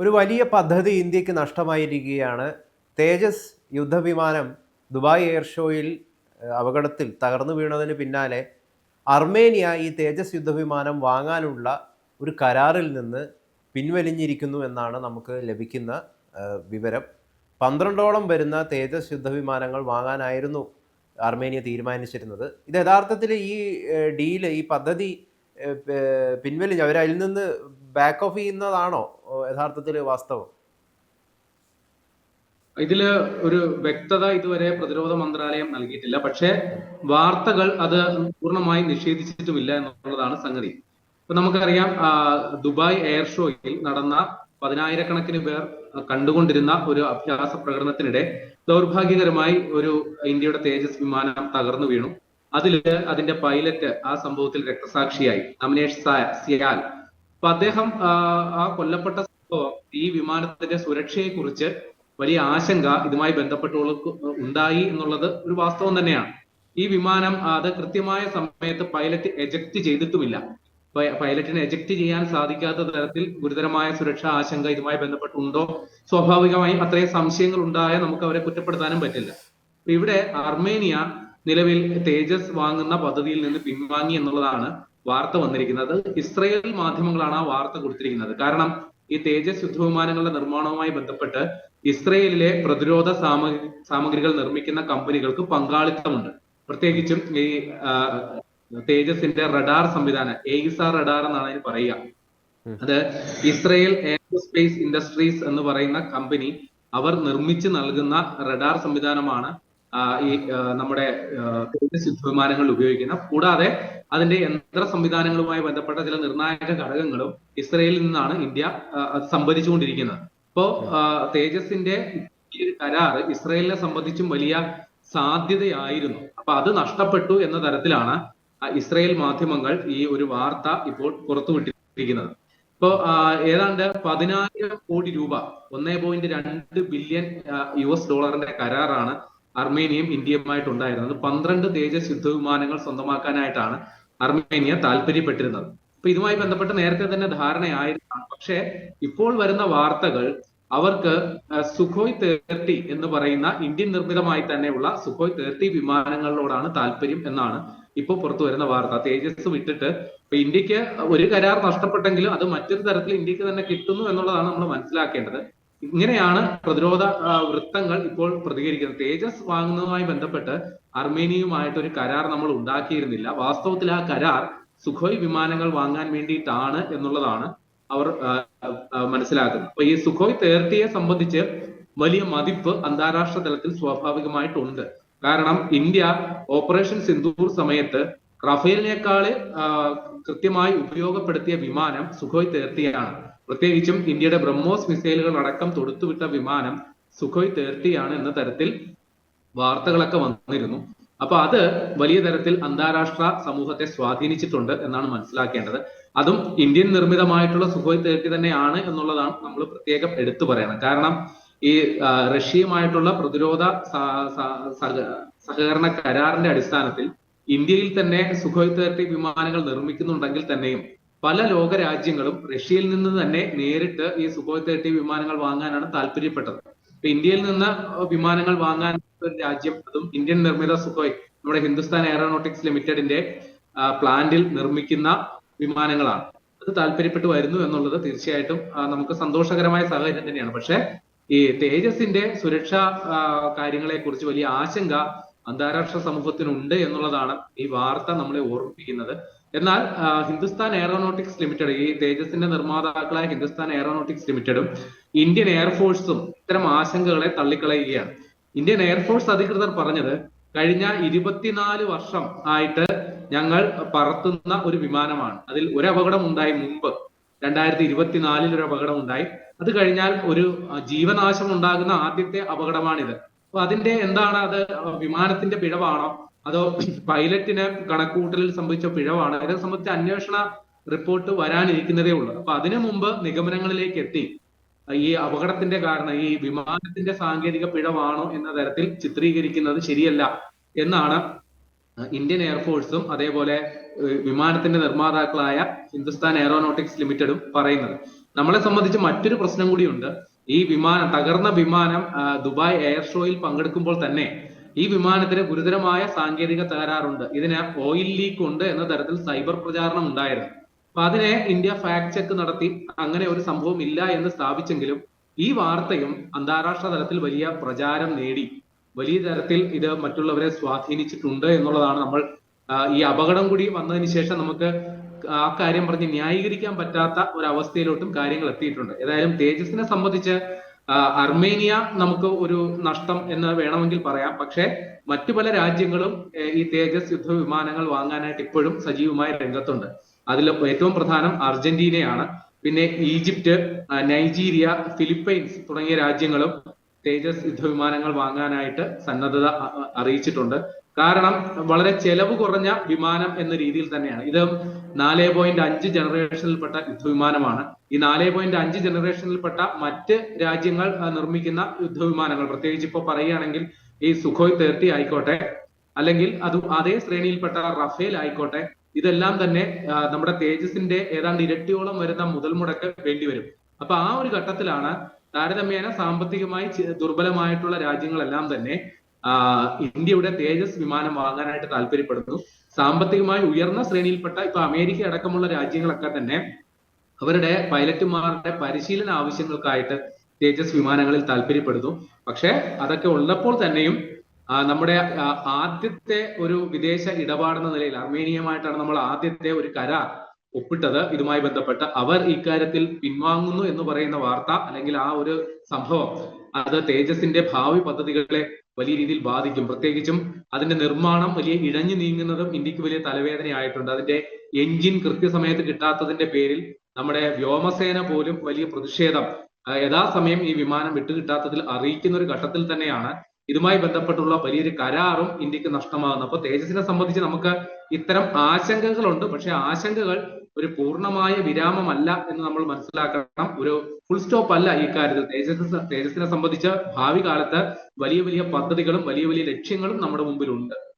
ഒരു വലിയ പദ്ധതി ഇന്ത്യയ്ക്ക് നഷ്ടമായിരിക്കുകയാണ്. തേജസ് യുദ്ധവിമാനം ദുബായ് എയർ ഷോയിൽ അപകടത്തിൽ തകർന്നു വീണതിന് പിന്നാലെ അർമേനിയ ഈ തേജസ് യുദ്ധവിമാനം വാങ്ങാനുള്ള ഒരു കരാറിൽ നിന്ന് പിൻവലിഞ്ഞിരിക്കുന്നു എന്നാണ് നമുക്ക് ലഭിക്കുന്ന വിവരം. പന്ത്രണ്ടോളം വരുന്ന തേജസ് യുദ്ധവിമാനങ്ങൾ വാങ്ങാനായിരുന്നു അർമേനിയ തീരുമാനിച്ചിരുന്നത്. ഇത് യഥാർത്ഥത്തിൽ ഈ ഡീൽ ഈ പദ്ധതി പിൻവലിഞ്ഞ് അവർ അതിൽ നിന്ന് ബാക്ക് ഓഫ് ചെയ്യുന്നതാണോ? യഥാർത്ഥത്തിൽ വാസ്തവം? ഇതിൽ ഒരു വ്യക്തത ഇതുവരെ പ്രതിരോധ മന്ത്രാലയം നൽകിയിട്ടില്ല. പക്ഷേ വാർത്തകൾ അത് പൂർണമായി നിഷേധിച്ചിട്ടുമില്ല എന്നുള്ളതാണ് സംഗതി. ഇപ്പൊ നമുക്കറിയാം ദുബായ് എയർ ഷോയിൽ നടന്ന പതിനായിരക്കണക്കിന് പേർ കണ്ടുകൊണ്ടിരുന്ന ഒരു അഭ്യാസ പ്രകടനത്തിനിടെ ദൗർഭാഗ്യകരമായി ഒരു ഇന്ത്യയുടെ തേജസ് വിമാനം തകർന്നു വീണു. അതിൽ അതിന്റെ പൈലറ്റ് ആ സംഭവത്തിൽ രക്തസാക്ഷിയായി. അമിനേഷ് സിയാൽ. അപ്പൊ അദ്ദേഹം ആ, കൊല്ലപ്പെട്ട സംഭവം ഈ വിമാനത്തിന്റെ സുരക്ഷയെ കുറിച്ച് വലിയ ആശങ്ക ഇതുമായി ബന്ധപ്പെട്ടുള്ളവർക്ക് ഉണ്ടായി എന്നുള്ളത് ഒരു വാസ്തവം തന്നെയാണ്. ഈ വിമാനം അത് കൃത്യമായ സമയത്ത് പൈലറ്റ് എജക്ട് ചെയ്തിട്ടുമില്ല. പൈലറ്റിനെ എജക്ട് ചെയ്യാൻ സാധിക്കാത്ത തരത്തിൽ ഗുരുതരമായ സുരക്ഷാ ആശങ്ക ഇതുമായി ബന്ധപ്പെട്ടുണ്ടോ? സ്വാഭാവികമായും അത്രയും സംശയങ്ങൾ ഉണ്ടായ നമുക്ക് അവരെ കുറ്റപ്പെടുത്താനും പറ്റില്ല. ഇവിടെ അർമേനിയ നിലവിൽ തേജസ് വാങ്ങുന്ന പദ്ധതിയിൽ നിന്ന് പിൻവാങ്ങി എന്നുള്ളതാണ് വാർത്ത വന്നിരിക്കുന്നത് ഇസ്രയേൽ മാധ്യമങ്ങളാണ് ആ വാർത്ത കൊടുത്തിരിക്കുന്നത്. കാരണം ഈ തേജസ് യുദ്ധവിമാനങ്ങളുടെ നിർമ്മാണവുമായി ബന്ധപ്പെട്ട് ഇസ്രയേലിലെ പ്രതിരോധ സാമഗ്രി സാമഗ്രികൾ നിർമ്മിക്കുന്ന കമ്പനികൾക്ക് പങ്കാളിത്തമുണ്ട്. പ്രത്യേകിച്ചും ഈ തേജസിന്റെ റഡാർ സംവിധാനം എയ്സാർ റഡാർ എന്നാണ് അതിന് പറയുക. അത് ഇസ്രയേൽ എയർസ്പേസ് ഇൻഡസ്ട്രീസ് എന്ന് പറയുന്ന കമ്പനി അവർ നിർമ്മിച്ച് നൽകുന്ന റഡാർ സംവിധാനമാണ് ഈ നമ്മുടെ ആ, വിമാനങ്ങൾ ഉപയോഗിക്കുന്ന കൂടാതെ അതിന്റെ യന്ത്ര സംവിധാനങ്ങളുമായി ബന്ധപ്പെട്ട ചില നിർണായക ഘടകങ്ങളും ഇസ്രയേലിൽ നിന്നാണ് ഇന്ത്യ സംഭരിച്ചുകൊണ്ടിരിക്കുന്നത്. ഇപ്പോ തേജസിന്റെ കരാർ ഇസ്രയേലിനെ സംബന്ധിച്ചും വലിയ സാധ്യതയായിരുന്നു. അപ്പൊ അത് നഷ്ടപ്പെട്ടു എന്ന തരത്തിലാണ് ഇസ്രയേൽ മാധ്യമങ്ങൾ ഈ ഒരു വാർത്ത ഇപ്പോൾ പുറത്തുവിട്ടിരിക്കുന്നത്. ഇപ്പോ ഏതാണ്ട് പതിനായിരം കോടി രൂപ ഒന്നേ പോയിന്റ് രണ്ട് ബില്യൺ യു എസ് ഡോളറിന്റെ കരാറാണ് അർമേനിയയും ഇന്ത്യയുമായിട്ട് ഉണ്ടായിരുന്നത് പന്ത്രണ്ട് തേജസ് യുദ്ധവിമാനങ്ങൾ സ്വന്തമാക്കാനായിട്ടാണ് അർമേനിയ താല്പര്യപ്പെട്ടിരുന്നത്. അപ്പൊ ഇതുമായി ബന്ധപ്പെട്ട് നേരത്തെ തന്നെ ധാരണയായിരുന്നതാണ് പക്ഷേ ഇപ്പോൾ വരുന്ന വാർത്തകൾ അവർക്ക് സുഖോയ് തേർട്ടി എന്ന് പറയുന്ന ഇന്ത്യൻ നിർമ്മിതമായി തന്നെയുള്ള സുഖോയ് തേർട്ടി വിമാനങ്ങളോടാണ് താല്പര്യം എന്നാണ് ഇപ്പോൾ പുറത്തു വരുന്ന വാർത്ത. തേജസ് വിട്ടിട്ട് ഇപ്പൊ ഇന്ത്യയ്ക്ക് ഒരു കരാർ നഷ്ടപ്പെട്ടെങ്കിലും അത് മറ്റൊരു തരത്തിൽ ഇന്ത്യയ്ക്ക് തന്നെ കിട്ടുന്നു എന്നുള്ളതാണ് നമ്മൾ മനസ്സിലാക്കേണ്ടത്. ഇങ്ങനെയാണ് പ്രതിരോധ വൃത്തങ്ങൾ ഇപ്പോൾ പ്രതികരിക്കുന്നത്. തേജസ് വാങ്ങുന്നതുമായി ബന്ധപ്പെട്ട് അർമേനിയുമായിട്ട് ഒരു കരാർ നമ്മൾ ഉണ്ടാക്കിയിരുന്നില്ല. വാസ്തവത്തിൽ ആ കരാർ സുഖോയ് വിമാനങ്ങൾ വാങ്ങാൻ വേണ്ടിയിട്ടാണ് എന്നുള്ളതാണ് അവർ മനസ്സിലാക്കുന്നത്. അപ്പൊ ഈ സുഖോയ് തേർട്ടിയെ സംബന്ധിച്ച് വലിയ മതിപ്പ് അന്താരാഷ്ട്ര തലത്തിൽ സ്വാഭാവികമായിട്ടുണ്ട്. കാരണം ഇന്ത്യ ഓപ്പറേഷൻ സിന്ധൂർ സമയത്ത് റഫേലിനേക്കാൾ കൃത്യമായി ഉപയോഗപ്പെടുത്തിയ വിമാനം സുഖോയ് തേർട്ടിയാണ്. പ്രത്യേകിച്ചും ഇന്ത്യയുടെ ബ്രഹ്മോസ് മിസൈലുകൾ അടക്കം തൊടുത്തുവിട്ട വിമാനം സുഖോയ് തേർത്തിയാണ് എന്ന തരത്തിൽ വാർത്തകളൊക്കെ വന്നിരുന്നു. അപ്പൊ അത് വലിയ തരത്തിൽ അന്താരാഷ്ട്ര സമൂഹത്തെ സ്വാധീനിച്ചിട്ടുണ്ട് എന്നാണ് മനസ്സിലാക്കേണ്ടത്. അതും ഇന്ത്യൻ നിർമ്മിതമായിട്ടുള്ള സുഖോയ് തേർട്ടി തന്നെയാണ് എന്നുള്ളതാണ് നമ്മൾ പ്രത്യേകം എടുത്തു പറയണം. കാരണം ഈ റഷ്യയുമായിട്ടുള്ള പ്രതിരോധ സഹകരണ കരാറിന്റെ അടിസ്ഥാനത്തിൽ ഇന്ത്യയിൽ തന്നെ സുഖോയ് തേർട്ടി വിമാനങ്ങൾ നിർമ്മിക്കുന്നുണ്ടെങ്കിൽ തന്നെയും പല ലോക രാജ്യങ്ങളും റഷ്യയിൽ നിന്ന് തന്നെ നേരിട്ട് ഈ സുഖോയ് തേർട്ടി വിമാനങ്ങൾ വാങ്ങാനാണ് താല്പര്യപ്പെട്ടത്. ഇന്ത്യയിൽ നിന്ന് വിമാനങ്ങൾ വാങ്ങാൻ രാജ്യം അതും ഇന്ത്യൻ നിർമ്മിത സുഖോയ് നമ്മുടെ ഹിന്ദുസ്ഥാൻ എയറോനോട്ടിക്സ് ലിമിറ്റഡിന്റെ പ്ലാന്റിൽ നിർമ്മിക്കുന്ന വിമാനങ്ങളാണ്. അത് താല്പര്യപ്പെട്ടു വരുന്നു എന്നുള്ളത് തീർച്ചയായിട്ടും നമുക്ക് സന്തോഷകരമായ സാഹചര്യം തന്നെയാണ്. പക്ഷേ ഈ തേജസിന്റെ സുരക്ഷാ കാര്യങ്ങളെ കുറിച്ച് വലിയ ആശങ്ക അന്താരാഷ്ട്ര സമൂഹത്തിനുണ്ട് എന്നുള്ളതാണ് ഈ വാർത്ത നമ്മളെ ഓർമ്മിപ്പിക്കുന്നത്. എന്നാൽ ഹിന്ദുസ്ഥാൻ എയറോനോട്ടിക്സ് ലിമിറ്റഡ് ഈ തേജസിന്റെ നിർമ്മാതാക്കളായ ഹിന്ദുസ്ഥാൻ എയറോനോട്ടിക്സ് ലിമിറ്റഡും ഇന്ത്യൻ എയർഫോഴ്സും ഇത്തരം ആശങ്കകളെ തള്ളിക്കളയുകയാണ്. ഇന്ത്യൻ എയർഫോഴ്സ് അധികൃതർ പറഞ്ഞത് കഴിഞ്ഞ ഇരുപത്തിനാല് വർഷം ആയിട്ട് ഞങ്ങൾ പറത്തുന്ന ഒരു വിമാനമാണ്. അതിൽ ഒരു അപകടം ഉണ്ടായി മുമ്പ്. രണ്ടായിരത്തി ഇരുപത്തിനാലിൽ ഒരു അപകടം ഉണ്ടായി. അത് കഴിഞ്ഞാൽ ഒരു ജീവനാശം ഉണ്ടാകുന്ന ആദ്യത്തെ അപകടമാണിത്. അപ്പൊ അതിന്റെ എന്താണ് അത് വിമാനത്തിന്റെ പിഴവാണോ? അതോ പൈലറ്റിന് കണക്കുകൂട്ടലിൽ സംഭവിച്ച പിഴവാണ്. ഇതിനെ സംബന്ധിച്ച് അന്വേഷണ റിപ്പോർട്ട് വരാനിരിക്കുന്നതേ ഉള്ളൂ. അപ്പൊ അതിനു മുമ്പ് നിഗമനങ്ങളിലേക്ക് എത്തി. ഈ അപകടത്തിന്റെ കാരണം ഈ വിമാനത്തിന്റെ സാങ്കേതിക പിഴവാണോ എന്ന തരത്തിൽ ചിത്രീകരിക്കുന്നത് ശരിയല്ല എന്നാണ് ഇന്ത്യൻ എയർഫോഴ്സും അതേപോലെ വിമാനത്തിന്റെ നിർമ്മാതാക്കളായ ഹിന്ദുസ്ഥാൻ എയറോനോട്ടിക്സ് ലിമിറ്റഡും പറയുന്നത്. നമ്മളെ സംബന്ധിച്ച് മറ്റൊരു പ്രശ്നം കൂടിയുണ്ട്. ഈ വിമാനം തകർന്ന വിമാനം ദുബായ് എയർ ഷോയിൽ പങ്കെടുക്കുമ്പോൾ തന്നെ ഈ വിമാനത്തിന് ഗുരുതരമായ സാങ്കേതിക തകരാറുണ്ട്. ഇതിന് ഓയിൽ ലീക്ക് ഉണ്ട് എന്ന തരത്തിൽ സൈബർ പ്രചാരണം ഉണ്ടായിരുന്നു. അപ്പൊ അതിനെ ഇന്ത്യ ഫാക്ട് ചെക്ക് നടത്തി. അങ്ങനെ ഒരു സംഭവം ഇല്ല എന്ന് സ്ഥാപിച്ചെങ്കിലും ഈ വാർത്തയും അന്താരാഷ്ട്ര തലത്തിൽ വലിയ പ്രചാരം നേടി. വലിയ തരത്തിൽ ഇത് മറ്റുള്ളവരെ സ്വാധീനിച്ചിട്ടുണ്ട് എന്നുള്ളതാണ് നമ്മൾ ഈ അപകടം കൂടി വന്നതിന് ശേഷം നമുക്ക് ആ കാര്യം പറഞ്ഞ് ന്യായീകരിക്കാൻ പറ്റാത്ത ഒരു അവസ്ഥയിലോട്ടും കാര്യങ്ങൾ എത്തിയിട്ടുണ്ട്. ഏതായാലും തേജസിനെ സംബന്ധിച്ച് അർമേനിയ നമുക്ക് ഒരു നഷ്ടം എന്ന് വേണമെങ്കിൽ പറയാം. പക്ഷേ മറ്റു പല രാജ്യങ്ങളും ഈ തേജസ് യുദ്ധ വിമാനങ്ങൾ വാങ്ങാനായിട്ട് ഇപ്പോഴും സജീവമായ രംഗത്തുണ്ട്. അതിൽ ഏറ്റവും പ്രധാനം അർജന്റീനയാണ്. പിന്നെ ഈജിപ്റ്റ് നൈജീരിയ ഫിലിപ്പൈൻസ് തുടങ്ങിയ രാജ്യങ്ങളും തേജസ് യുദ്ധവിമാനങ്ങൾ വാങ്ങാനായിട്ട് സന്നദ്ധത അറിയിച്ചിട്ടുണ്ട്. കാരണം വളരെ ചെലവ് കുറഞ്ഞ വിമാനം എന്ന രീതിയിൽ തന്നെയാണ്. ഇത് നാല് പോയിന്റ് അഞ്ച് ജനറേഷനിൽപ്പെട്ട യുദ്ധവിമാനമാണ്. ഈ നാല് പോയിന്റ് അഞ്ച് ജനറേഷനിൽപ്പെട്ട മറ്റ് രാജ്യങ്ങൾ നിർമ്മിക്കുന്ന യുദ്ധവിമാനങ്ങൾ പ്രത്യേകിച്ച് ഇപ്പോൾ പറയുകയാണെങ്കിൽ ഈ സുഖോയ് തേർട്ടി ആയിക്കോട്ടെ അല്ലെങ്കിൽ അത് അതേ ശ്രേണിയിൽപ്പെട്ട റഫേൽ ആയിക്കോട്ടെ ഇതെല്ലാം തന്നെ നമ്മുടെ തേജസിന്റെ ഏതാണ്ട് ഇരട്ടിയോളം വരുന്ന മുതൽ മുടക്ക് വേണ്ടിവരും. അപ്പൊ ആ ഒരു ഘട്ടത്തിലാണ് താരതമ്യേന സാമ്പത്തികമായി ദുർബലമായിട്ടുള്ള രാജ്യങ്ങളെല്ലാം തന്നെ ഇന്ത്യയുടെ തേജസ് വിമാനം വാങ്ങാനായിട്ട് താല്പര്യപ്പെടുന്നു. സാമ്പത്തികമായി ഉയർന്ന ശ്രേണിയിൽപ്പെട്ട ഇപ്പൊ അമേരിക്ക അടക്കമുള്ള രാജ്യങ്ങളൊക്കെ തന്നെ അവരുടെ പൈലറ്റുമാരുടെ പരിശീലന ആവശ്യങ്ങൾക്കായിട്ട് തേജസ് വിമാനങ്ങളിൽ താല്പര്യപ്പെടുന്നു. പക്ഷെ അതൊക്കെ ഉള്ളപ്പോൾ തന്നെയും നമ്മുടെ ആദ്യത്തെ ഒരു വിദേശ ഇടപാടെന്ന നിലയിൽ അർമേനിയമായിട്ടാണ് നമ്മൾ ആദ്യത്തെ ഒരു കരാർ ഒപ്പിട്ടത്. ഇതുമായി ബന്ധപ്പെട്ട് അവർ ഇക്കാര്യത്തിൽ പിൻവാങ്ങുന്നു എന്ന് പറയുന്ന വാർത്ത അല്ലെങ്കിൽ ആ ഒരു സംഭവം അത് തേജസിന്റെ ഭാവി പദ്ധതികളെ വലിയ രീതിയിൽ ബാധിക്കും. പ്രത്യേകിച്ചും അതിന്റെ നിർമ്മാണം വലിയ ഇഴഞ്ഞു നീങ്ങുന്നതും ഇന്ത്യയ്ക്ക് വലിയ തലവേദനയായിട്ടുണ്ട്. അതിന്റെ എഞ്ചിൻ കൃത്യസമയത്ത് കിട്ടാത്തതിന്റെ പേരിൽ നമ്മുടെ വ്യോമസേന പോലും വലിയ പ്രതിഷേധം യഥാസമയം ഈ വിമാനം വിട്ടുകിട്ടാത്തതിൽ അറിയിക്കുന്ന ഒരു ഘട്ടത്തിൽ തന്നെയാണ് ഇതുമായി ബന്ധപ്പെട്ടുള്ള വലിയൊരു കരാറും ഇന്ത്യയ്ക്ക് നഷ്ടമാകുന്നത്. അപ്പൊ തേജസിനെ സംബന്ധിച്ച് നമുക്ക് ഇത്തരം ആശങ്കകളുണ്ട്. പക്ഷെ ആശങ്കകൾ ഒരു പൂർണമായ വിരാമമല്ല എന്ന് നമ്മൾ മനസ്സിലാക്കണം. ഒരു ഫുൾ സ്റ്റോപ്പ് അല്ല ഈ കാര്യത്തിൽ. തേജസ് തേജസിനെ സംബന്ധിച്ച് ഭാവി കാലത്ത് വലിയ വലിയ പദ്ധതികളും വലിയ വലിയ ലക്ഷ്യങ്ങളും നമ്മുടെ മുമ്പിലുണ്ട്.